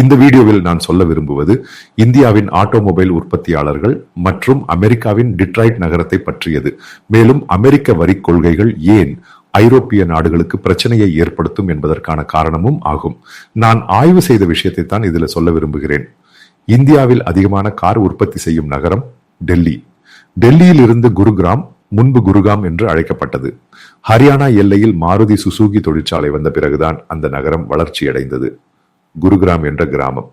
இந்த வீடியோவில் நான் சொல்ல விரும்புவது இந்தியாவின் ஆட்டோமொபைல் உற்பத்தியாளர்கள் மற்றும் அமெரிக்காவின் டிட்ராய்ட் நகரத்தை பற்றியது. மேலும் அமெரிக்க வரி கொள்கைகள் ஏன் ஐரோப்பிய நாடுகளுக்கு பிரச்சனையை ஏற்படுத்தும் என்பதற்கான காரணமும் ஆகும். நான் ஆய்வு செய்த விஷயத்தை தான் இதில் சொல்ல விரும்புகிறேன். இந்தியாவில் அதிகமான கார் உற்பத்தி செய்யும் நகரம் டெல்லி. டெல்லியில் இருந்து குருகிராம் முன்பு குருகாம் என்று அழைக்கப்பட்டது. ஹரியானா எல்லையில் மாருதி சுசுகி தொழிற்சாலை வந்த பிறகுதான் அந்த நகரம் வளர்ச்சியடைந்தது. குருகிராம் என்ற கிராமம்.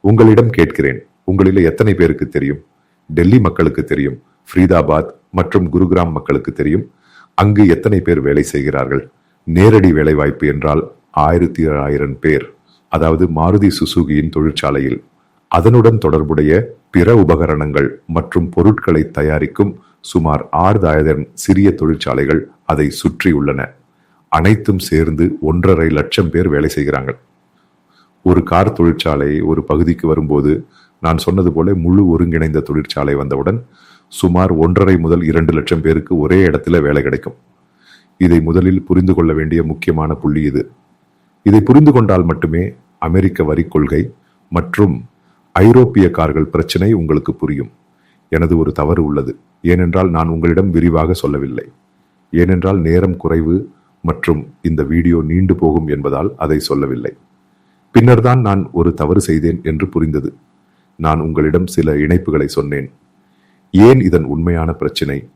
உங்களிடம் கேட்கிறேன் உங்களில் எத்தனை பேருக்கு தெரியும்? டெல்லி மக்களுக்கு தெரியும் ஃபரீதாபாத் மற்றும் குருகிராம் மக்களுக்கு தெரியும். அங்கு எத்தனை பேர் வேலை செய்கிறார்கள்? நேரடி வேலை வாய்ப்பு என்றால் ஆயிரத்தி ஆயிரம் பேர். அதாவது மாருதி சுசுகியின் தொழிற்சாலையில். அதனுடன் தொடர்புடைய பிற உபகரணங்கள் மற்றும் பொருட்களை தயாரிக்கும் சுமார் ஆறாயிரம் சிறிய தொழிற்சாலைகள் அதை சுற்றியுள்ளன அனைத்தும் சேர்ந்து ஒன்றரை லட்சம் பேர் வேலை செய்கிறாங்க. ஒரு கார் தொழிற்சாலை ஒரு பகுதிக்கு வரும்போது நான் சொன்னது போல முழு ஒருங்கிணைந்த தொழிற்சாலை வந்தவுடன் சுமார் ஒன்றரை முதல் இரண்டு லட்சம் பேருக்கு ஒரே இடத்துல வேலை கிடைக்கும். இதை முதலில் புரிந்து கொள்ள வேண்டிய முக்கியமான புள்ளி இது. இதை புரிந்து கொண்டால் மட்டுமே அமெரிக்க வரி கொள்கை மற்றும் ஐரோப்பிய கார்கள் பிரச்சனை உங்களுக்கு புரியும். எனது ஒரு தவறு உள்ளது. ஏனென்றால் நான் உங்களிடம் விரிவாக சொல்லவில்லை. ஏனென்றால் நேரம் குறைவு மற்றும் இந்த வீடியோ நீண்டு போகும் என்பதால் அதை சொல்லவில்லை. பின்னர்தான் நான் ஒரு தவறு செய்தேன் என்று புரிந்தது. நான் உங்களிடம் சில இணைப்புகளை சொன்னேன். ஏன் இதன் உண்மையான பிரச்சினை?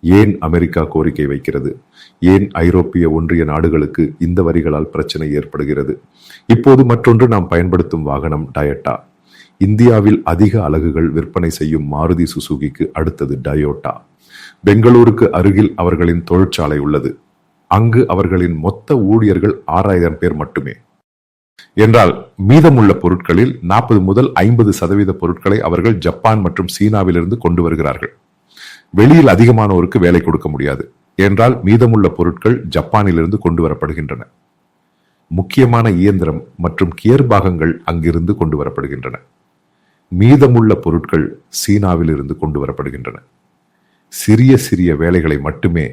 ஏன் அமெரிக்கா கோரிக்கை வைக்கிறது? ஏன் ஐரோப்பிய ஒன்றிய நாடுகளுக்கு இந்த வரிகளால் பிரச்சனை ஏற்படுகிறது? இப்போது மற்றொன்று நாம் பயன்படுத்தும் வாகனம் டயட்டா. இந்தியாவில் அதிக அலகுகள் விற்பனை செய்யும் மாருதி சுசுகிக்கு அடுத்தது டயோட்டா. பெங்களூருக்கு அருகில் அவர்களின் தொழிற்சாலை உள்ளது. அங்கு அவர்களின் மொத்த ஊழியர்கள் ஆறாயிரம் பேர் மட்டுமே. என்றால் மீதமுள்ள பொருட்களில் நாற்பது முதல் ஐம்பது சதவீத பொருட்களை அவர்கள் ஜப்பான் மற்றும் சீனாவிலிருந்து கொண்டு வருகிறார்கள். வெளியில் அதிகமானோருக்கு வேலை கொடுக்க முடியாது. என்றால் மீதமுள்ள பொருட்கள் ஜப்பானிலிருந்து கொண்டு வரப்படுகின்றன. முக்கியமான இயந்திரம் மற்றும் கியர் பாகங்கள் அங்கிருந்து கொண்டு வரப்படுகின்றன. மீதமுள்ள பொருட்கள் சீனாவில் இருந்து கொண்டு வரப்படுகின்றன. சிறிய சிறிய வேலைகளை மட்டுமே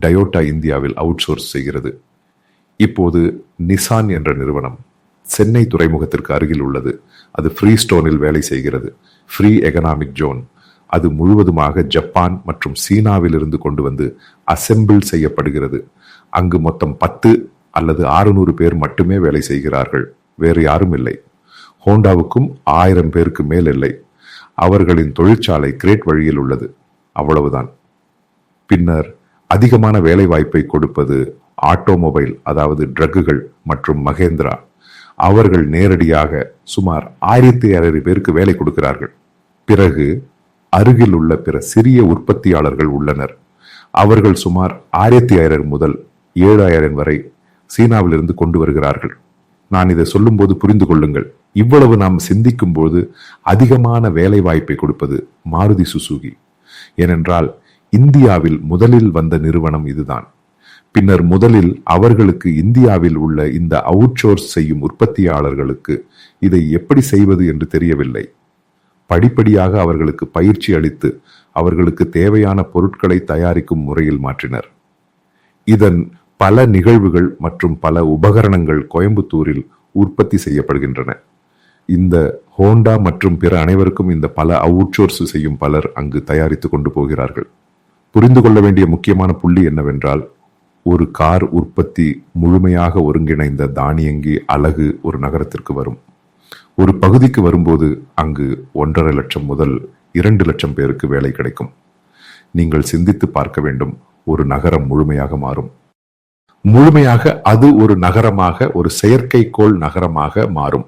டயோட்டா இந்தியாவில் அவுட்சோர்ஸ் செய்கிறது. இப்போது நிசான் என்ற நிறுவனம் சென்னை துறைமுகத்திற்கு அருகில் உள்ளது. அது ஃப்ரீ ஸ்டோனில் வேலை செய்கிறது. Free economic zone. அது முழுவதுமாக ஜப்பான் மற்றும் சீனாவிலிருந்து கொண்டு வந்து அசெம்பிள் செய்யப்படுகிறது. அங்கு மொத்தம் பத்து அல்லது ஆறுநூறு பேர் மட்டுமே வேலை செய்கிறார்கள். வேறு யாரும் இல்லை. ஹோண்டாவுக்கும் ஆயிரம் பேருக்கு மேல் இல்லை. அவர்களின் தொழிற்சாலை கிரேட் வழியில் உள்ளது. அவ்வளவுதான். பின்னர் அதிகமான வேலை வாய்ப்பை கொடுப்பது ஆட்டோமொபைல் அதாவது ட்ரக்குகள் மற்றும் மகேந்திரா. அவர்கள் நேரடியாக சுமார் ஆயிரத்தி ஐநூறு பேருக்கு வேலை கொடுக்கிறார்கள். பிறகு அருகில் உள்ள பிற சிறிய உற்பத்தியாளர்கள் உள்ளனர். அவர்கள் சுமார் ஆயிரத்தி ஐநூறு முதல் ஏழாயிரம் வரை சீனாவிலிருந்து கொண்டு வருகிறார்கள். நான் இதை சொல்லும்போது புரிந்து கொள்ளுங்கள். இவ்வளவு நாம் சிந்திக்கும் போது அதிகமான வேலை வாய்ப்பை கொடுப்பது மாருதி சுசுகி. ஏனென்றால் இந்தியாவில் முதலில் வந்த நிறுவனம் இதுதான். பின்னர் முதலில் அவர்களுக்கு இந்தியாவில் உள்ள இந்த அவுட்சோர்ஸ் செய்யும் உற்பத்தியாளர்களுக்கு இதை எப்படி செய்வது என்று தெரியவில்லை. படிப்படியாக அவர்களுக்கு பயிற்சி அளித்து அவர்களுக்கு தேவையான பொருட்களை தயாரிக்கும் முறையில் மாற்றினர். இதன் பல நிகழ்வுகள் மற்றும் பல உபகரணங்கள் கோயம்புத்தூரில் உற்பத்தி செய்யப்படுகின்றன. இந்த ஹோண்டா மற்றும் பிற அனைவருக்கும் இந்த பல அவுட்சோர்ஸ் செய்யும் பலர் அங்கு தயாரித்து கொண்டு போகிறார்கள். புரிந்து கொள்ள வேண்டிய முக்கியமான புள்ளி என்னவென்றால் ஒரு கார் உற்பத்தி முழுமையாக ஒருங்கிணைந்த தானியங்கி அலகு ஒரு நகரத்திற்கு வரும். ஒரு பகுதிக்கு வரும்போது அங்கு ஒன்றரை லட்சம் முதல் இரண்டு லட்சம் பேருக்கு வேலை கிடைக்கும். நீங்கள் சிந்தித்து பார்க்க வேண்டும் ஒரு நகரம் முழுமையாக மாறும். முழுமையாக அது ஒரு நகரமாக ஒரு செயற்கைக்கோள் நகரமாக மாறும்.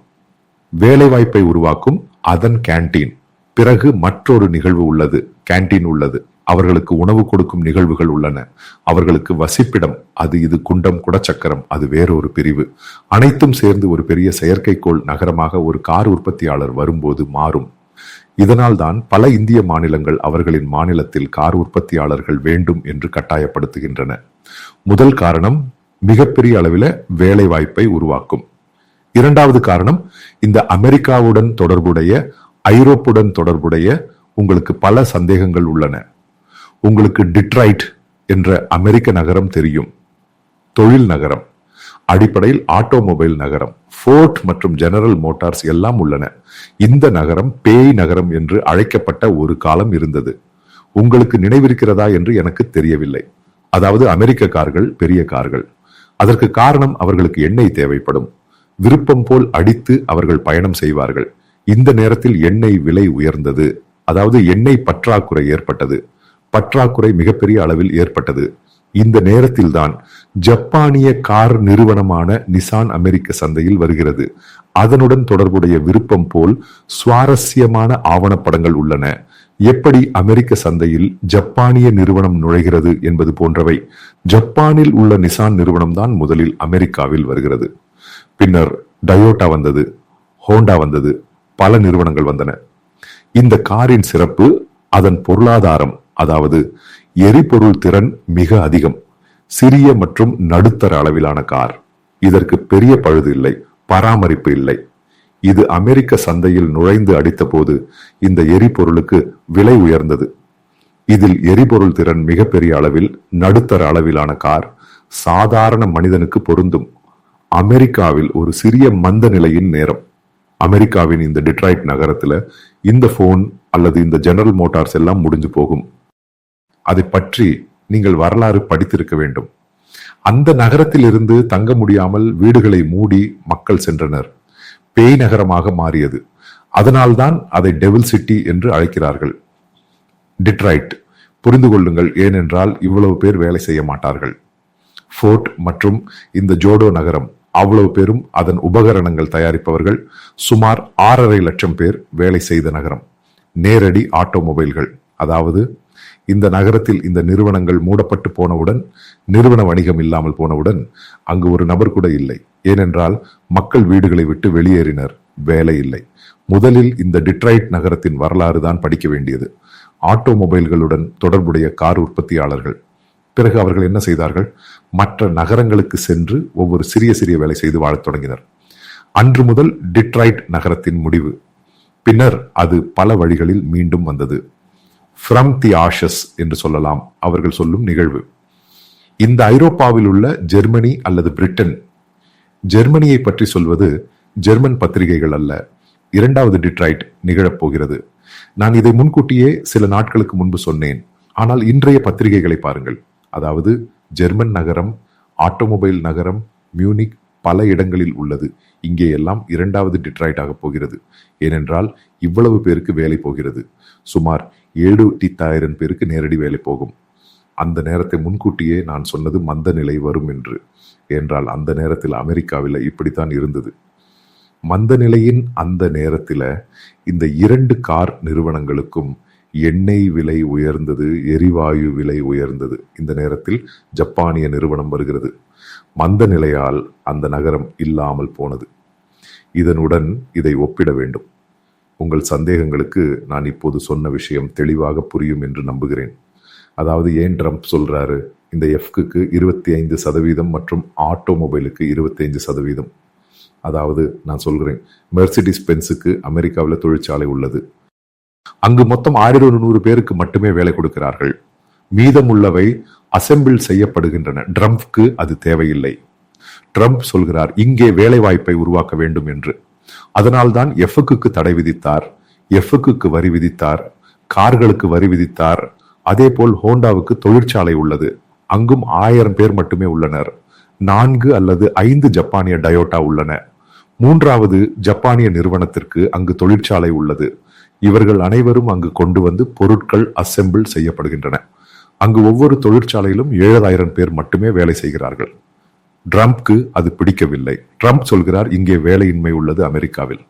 வேலைவாய்ப்பை உருவாக்கும் அதன் கேண்டீன் பிறகு மற்றொரு நிகழ்வு உள்ளது கேண்டீன் உள்ளது. அவர்களுக்கு உணவு கொடுக்கும் நிகழ்வுகள் உள்ளன. அவர்களுக்கு வசிப்பிடம் அது இது குண்டம் குடச்சக்கரம் அது வேறொரு பிரிவு. அனைத்தும் சேர்ந்து ஒரு பெரிய செயற்கைக்கோள் நகரமாக ஒரு கார் உற்பத்தியாளர் வரும்போது மாறும். இதனால் தான் பல இந்திய மாநிலங்கள் அவர்களின் மாநிலத்தில் கார் உற்பத்தியாளர்கள் வேண்டும் என்று கட்டாயப்படுத்துகின்றன. முதல் காரணம் மிகப்பெரிய அளவில் வேலை வாய்ப்பை உருவாக்கும். இரண்டாவது காரணம் இந்த அமெரிக்காவுடன் தொடர்புடைய ஐரோப்புடன் தொடர்புடைய உங்களுக்கு பல சந்தேகங்கள் உள்ளன. உங்களுக்கு டிட்ரைட் என்ற அமெரிக்க நகரம் தெரியும். தொழில் நகரம். அடிப்படையில் ஆட்டோமொபைல் நகரம். ஃபோர்ட் மற்றும் ஜெனரல் மோட்டார்ஸ் எல்லாம் உள்ளன. இந்த நகரம் பேய் நகரம் என்று அழைக்கப்பட்ட ஒரு காலம் இருந்தது. உங்களுக்கு நினைவிருக்கிறதா என்று எனக்கு தெரியவில்லை. அதாவது அமெரிக்க கார்கள் பெரிய கார்கள். அதற்கு காரணம் அவர்களுக்கு எண்ணெய் தேவைப்படும். விருப்பம் போல் அடித்து அவர்கள் பயணம் செய்வார்கள். இந்த நேரத்தில் எண்ணெய் விலை உயர்ந்தது. அதாவது எண்ணெய் பற்றாக்குறை ஏற்பட்டது. பற்றாக்குறை மிகப்பெரிய அளவில் ஏற்பட்டது. இந்த நேரத்தில்தான் ஜப்பானிய கார் நிறுவனமான நிசான் அமெரிக்க சந்தையில் வருகிறது. அதனுடன் தொடர்புடைய விருப்பம் போல் சுவாரஸ்யமான ஆவணப்படங்கள் உள்ளன. எப்படி அமெரிக்க சந்தையில் ஜப்பானிய நிறுவனம் நுழைகிறது என்பது போன்றவை ஜப்பானில் உள்ள நிசான் நிறுவனம் தான் முதலில் அமெரிக்காவில் வருகிறது. பின்னர் டயோட்டா வந்தது ஹோண்டா வந்தது பல நிறுவனங்கள் வந்தன. இந்த காரின் சிறப்பு அதன் பொருளாதாரம் அதாவது எரிபொருள் திறன் மிக அதிகம் சிறிய மற்றும் நடுத்தர அளவிலான கார். இதற்கு பெரிய பழுது இல்லை பராமரிப்பு இல்லை. இது அமெரிக்க சந்தையில் நுழைந்து அடித்தபோது இந்த எரிபொருளுக்கு விலை உயர்ந்தது. இதில் எரிபொருள் திறன் மிகப்பெரிய அளவில் நடுத்தர அளவிலான கார் சாதாரண மனிதனுக்கு பொருந்தும். அமெரிக்காவில் ஒரு சிறிய மந்த நிலையின் நேரம். அமெரிக்காவின் இந்த டிட்ராய்ட் நகரத்தில் இந்த போன் அல்லது இந்த ஜெனரல் மோட்டார்ஸ் எல்லாம் முடிஞ்சு போகும். அதை பற்றி நீங்கள் வரலாறு படித்திருக்க வேண்டும். அந்த நகரத்தில் இருந்து தங்க முடியாமல் வீடுகளை மூடி மக்கள் சென்றனர். பேய் நகரமாக மாறியது. அதனால்தான் அதை டெவில் சிட்டி என்று அழைக்கிறார்கள். டிட்ராய்ட் புரிந்து கொள்ளுங்கள் ஏனென்றால் இவ்வளவு பேர் வேலை செய்ய மாட்டார்கள். ஃபோர்ட் மற்றும் இந்த ஜோடோ நகரம் அவ்வளவு பேரும் அதன் உபகரணங்கள் தயாரிப்பவர்கள் சுமார் ஆறரை லட்சம் பேர் வேலை செய்த நகரம். நேரடி ஆட்டோமொபைல்கள் அதாவது இந்த நகரத்தில் இந்த நிறுவனங்கள் மூடப்பட்டு போனவுடன் நிறுவன வணிகம் இல்லாமல் போனவுடன் அங்கு ஒரு நபர் கூட இல்லை. ஏனென்றால் மக்கள் வீடுகளை விட்டு வெளியேறினர் வேலை இல்லை. முதலில் இந்த டிட்ரைட் நகரத்தின் வரலாறு தான் படிக்க வேண்டியது. ஆட்டோமொபைல்களுடன் தொடர்புடைய கார் உற்பத்தியாளர்கள். பிறகு அவர்கள் என்ன செய்தார்கள்? மற்ற நகரங்களுக்கு சென்று ஒவ்வொரு சிறிய சிறிய வேலை செய்து வாழத் தொடங்கினர். அன்று முதல் டிட்ராய்ட் நகரத்தின் முடிவு. பின்னர் அது பல வழிகளில் மீண்டும் வந்தது. ஃப்ரம் தி ஆஷஸ் என்று சொல்லலாம் அவர்கள் சொல்லும் நிகழ்வு. இந்த ஐரோப்பாவில் உள்ள ஜெர்மனி அல்லது பிரிட்டன் ஜெர்மனியை பற்றி சொல்வது ஜெர்மன் பத்திரிகைகள் அல்ல. இரண்டாவது டிட்ராய்ட் நிகழப்போகிறது நான் இதை முன்கூட்டியே சில நாட்களுக்கு முன்பு சொன்னேன். ஆனால் இன்றைய பத்திரிகைகளை பாருங்கள். அதாவது ஜெர்மன் நகரம் ஆட்டோமொபைல் நகரம் மியூனிக் பல இடங்களில் உள்ளது. இங்கே எல்லாம் இரண்டாவது டிட்ராய்ட் ஆக போகிறது. ஏனென்றால் இவ்வளவு பேருக்கு வேலை போகிறது. சுமார் ஏழு பேருக்கு நேரடி வேலை போகும். அந்த நேரத்தை முன்கூட்டியே நான் சொன்னது மந்த நிலை வரும் என்று. என்றால் அந்த நேரத்தில் அமெரிக்காவில் இப்படித்தான் இருந்தது. மந்த நிலையின் அந்த நேரத்தில் இந்த இரண்டு கார் நிறுவனங்களுக்கும் எண்ணெய் விலை உயர்ந்தது எரிவாயு விலை உயர்ந்தது. இந்த நேரத்தில் ஜப்பானிய நிறுவனம் வருகிறது. மந்த நிலையால் அந்த நகரம் இல்லாமல் போனது. இதனுடன் இதை ஒப்பிட வேண்டும். உங்கள் சந்தேகங்களுக்கு நான் இப்போது சொன்ன விஷயம் தெளிவாக புரியும் என்று நம்புகிறேன். அதாவது ஏன் ட்ரம்ப் சொல்கிறாரு இந்த எஃப்க்கு இருபத்தி ஐந்து சதவீதம் மற்றும் ஆட்டோமொபைலுக்கு இருபத்தி ஐந்து சதவீதம். அதாவது நான் சொல்கிறேன் மெர்சிடிஸ் பென்ஸுக்கு அமெரிக்காவில் தொழிற்சாலை உள்ளது. அங்கு மொத்தம் ஆயிரத்தி நூறு பேருக்கு மட்டுமே வேலை கொடுக்கிறார்கள். மீதமுள்ளவை அசெம்பிள் செய்யப்படுகின்றன. ட்ரம்ப்க்கு அது தேவையில்லை. ட்ரம்ப் சொல்கிறார் இங்கே வேலை வாய்ப்பை உருவாக்க வேண்டும் என்று. அதனால்தான் எஃப்க்கு தடை விதித்தார் எஃப்க்கு வரி விதித்தார் கார்களுக்கு வரி விதித்தார். அதே போல் ஹோண்டாவுக்கு தொழிற்சாலை உள்ளது. அங்கும் ஆயிரம் பேர் மட்டுமே உள்ளனர். நான்கு அல்லது ஐந்து ஜப்பானிய டயோட்டா உள்ளன. மூன்றாவது ஜப்பானிய நிறுவனத்திற்கு அங்கு தொழிற்சாலை உள்ளது. இவர்கள் அனைவரும் அங்கு கொண்டு வந்து பொருட்கள் அசெம்பிள் செய்யப்படுகின்றன. அங்கு ஒவ்வொரு தொழிற்சாலையிலும் ஏழாயிரம் பேர் மட்டுமே வேலை செய்கிறார்கள். ட்ரம்ப்க்கு அது பிடிக்கவில்லை. ட்ரம்ப் சொல்கிறார் இங்கே வேலையின்மை உள்ளது அமெரிக்காவில்.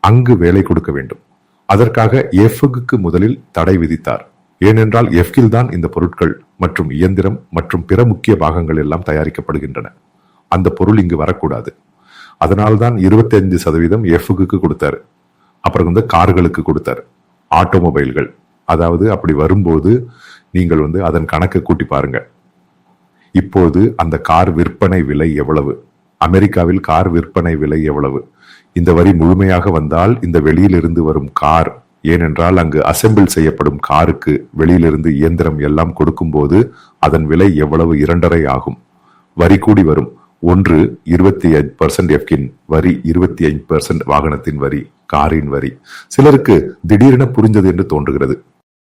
அங்கு வேலை கொடுக்க வேண்டும். அதற்காக எஃப்க்கு முதலில் தடை விதித்தார். ஏனென்றால் எஃப்கில் தான் இந்த பொருட்கள் மற்றும் இயந்திரம் மற்றும் பிற முக்கிய பாகங்கள் எல்லாம் தயாரிக்கப்படுகின்றன. அந்த பொருள் இங்கு வரக்கூடாது. அதனால்தான் இருபத்தி ஐந்து சதவீதம் எஃப்க்கு கொடுத்தாரு. அப்புறம் வந்து கார்களுக்கு கொடுத்தாரு. ஆட்டோமொபைல்கள். அதாவது அப்படி வரும்போது நீங்கள் வந்து அதன் கணக்கை கூட்டி பாருங்கள் இப்போது அந்த கார் விற்பனை விலை எவ்வளவு? அமெரிக்காவில் கார் விற்பனை விலை எவ்வளவு? இந்த வரி முழுமையாக வந்தால் இந்த வெளியிலிருந்து வரும் கார் ஏனென்றால் அங்கு அசெம்பிள் செய்யப்படும் காருக்கு வெளியிலிருந்து இயந்திரம் எல்லாம் கொடுக்கும்போது அதன் விலை எவ்வளவு? இரண்டரை ஆகும். வரி கூடி வரும். ஒன்று இருபத்தி ஐந்து பர்சன்ட் எஃப்கின் வரி இருபத்தி ஐந்து பர்சன்ட் வாகனத்தின் வரி காரின் வரி. சிலருக்கு திடீரென புரிஞ்சது என்று தோன்றுகிறது.